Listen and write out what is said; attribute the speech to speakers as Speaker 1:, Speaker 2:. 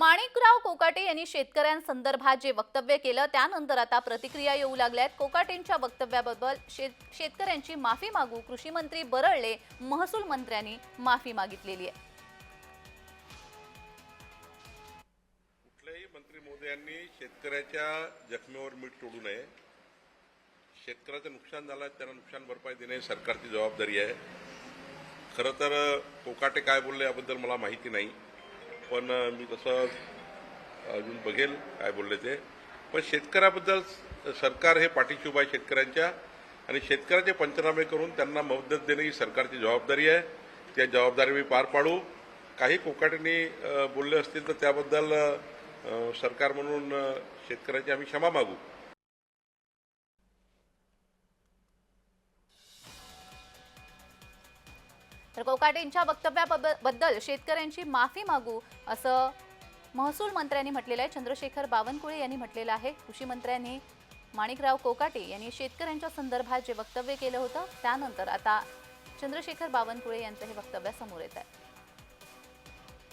Speaker 1: माणिकराव कोकाटे यांनी शेतकऱ्यांसंदर्भात जे वक्तव्य केलं त्यानंतर आता प्रतिक्रिया येऊ लागल्यात. कोकाटेंच्या वक्तव्याबद्दल शेत शेतकऱ्यांची माफी मागू कृषी मंत्री बरळले महसूल मंत्र्यांनी माफी मागितलेली आहे.
Speaker 2: कुठल्याही मंत्री मोदयांनी शेतकऱ्याच्या जखमेवर मीठ तोडू नये. शेतकऱ्याचं नुकसान झालं आहे, त्यांना नुकसान भरपाई देणे सरकारची जबाबदारी आहे. खरं तर कोकाटे काय बोलले याबद्दल मला माहिती नाही. पण मी तसं अजून बघेल काय बोलले ते. पण शेतकऱ्याबद्दल सरकार हे पाठीशी उभा आहे शेतकऱ्यांच्या आणि शेतकऱ्याचे पंचनामे करून त्यांना मदत देणे ही सरकारची जबाबदारी आहे. त्या जबाबदारी मी पार पाडू. काही कोकाटींनी बोलले असतील तर त्याबद्दल सरकार म्हणून शेतकऱ्यांची आम्ही क्षमा मागू.
Speaker 1: तर कोकाटेंच्या वक्तव्याबद्दल शेतकऱ्यांची माफी मागू असं महसूल मंत्र्यांनी म्हटलेलं आहे. चंद्रशेखर बावनकुळे यांनी म्हटलेलं आहे. कृषी मंत्र्यांनी माणिकराव कोकाटे यांनी शेतकऱ्यांच्या संदर्भात जे वक्तव्य केलं होतं त्यानंतर आता चंद्रशेखर बावनकुळे यांचं हे वक्तव्य समोर येत आहे.